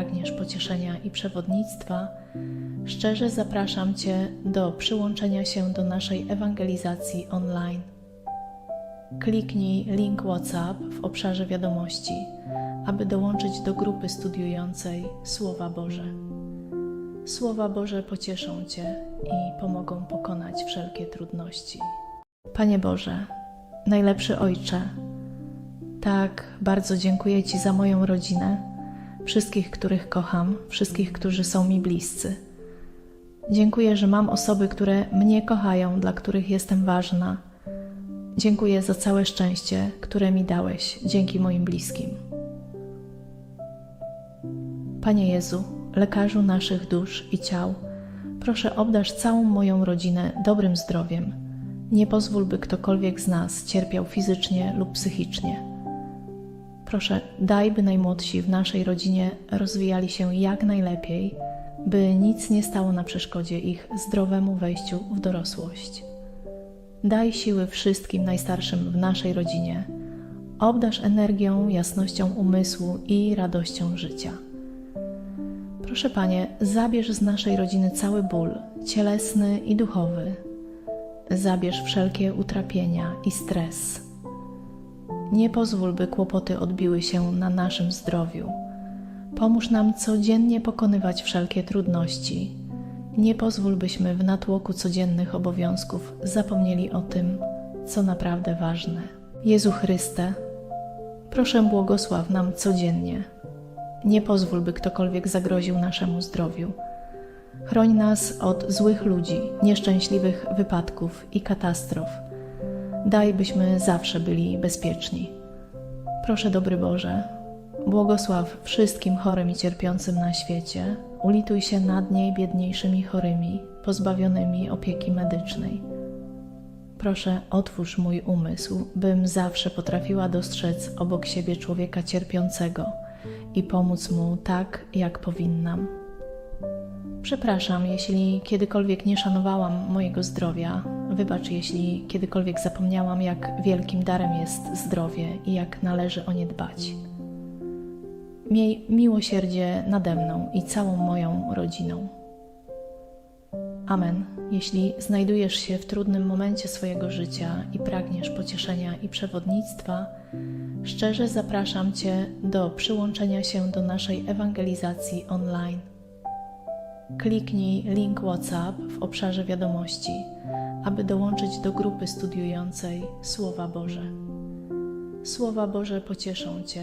pragniesz pocieszenia i przewodnictwa, szczerze zapraszam Cię do przyłączenia się do naszej ewangelizacji online. Kliknij link WhatsApp w obszarze wiadomości, aby dołączyć do grupy studiującej Słowa Boże. Słowa Boże pocieszą Cię i pomogą pokonać wszelkie trudności. Panie Boże, najlepszy Ojcze, tak bardzo dziękuję Ci za moją rodzinę, wszystkich, których kocham, wszystkich, którzy są mi bliscy. Dziękuję, że mam osoby, które mnie kochają, dla których jestem ważna. Dziękuję za całe szczęście, które mi dałeś dzięki moim bliskim. Panie Jezu, lekarzu naszych dusz i ciał, proszę obdarz całą moją rodzinę dobrym zdrowiem. Nie pozwól, by ktokolwiek z nas cierpiał fizycznie lub psychicznie. Proszę, daj, by najmłodsi w naszej rodzinie rozwijali się jak najlepiej, by nic nie stało na przeszkodzie ich zdrowemu wejściu w dorosłość. Daj siły wszystkim najstarszym w naszej rodzinie. Obdarz energią, jasnością umysłu i radością życia. Proszę Panie, zabierz z naszej rodziny cały ból, cielesny i duchowy. Zabierz wszelkie utrapienia i stres. Nie pozwól, by kłopoty odbiły się na naszym zdrowiu. Pomóż nam codziennie pokonywać wszelkie trudności. Nie pozwól, byśmy w natłoku codziennych obowiązków zapomnieli o tym, co naprawdę ważne. Jezu Chryste, proszę błogosław nam codziennie. Nie pozwól, by ktokolwiek zagroził naszemu zdrowiu. Chroń nas od złych ludzi, nieszczęśliwych wypadków i katastrof. Daj, byśmy zawsze byli bezpieczni. Proszę, dobry Boże, błogosław wszystkim chorym i cierpiącym na świecie. Ulituj się nad najbiedniejszymi chorymi, pozbawionymi opieki medycznej. Proszę, otwórz mój umysł, bym zawsze potrafiła dostrzec obok siebie człowieka cierpiącego i pomóc mu tak, jak powinnam. Przepraszam, jeśli kiedykolwiek nie szanowałam mojego zdrowia. Wybacz, jeśli kiedykolwiek zapomniałam, jak wielkim darem jest zdrowie i jak należy o nie dbać. Miej miłosierdzie nade mną i całą moją rodziną. Amen. Jeśli znajdujesz się w trudnym momencie swojego życia i pragniesz pocieszenia i przewodnictwa, szczerze zapraszam Cię do przyłączenia się do naszej ewangelizacji online. Kliknij link WhatsApp w obszarze wiadomości, aby dołączyć do grupy studiującej Słowa Boże. Słowa Boże pocieszą Cię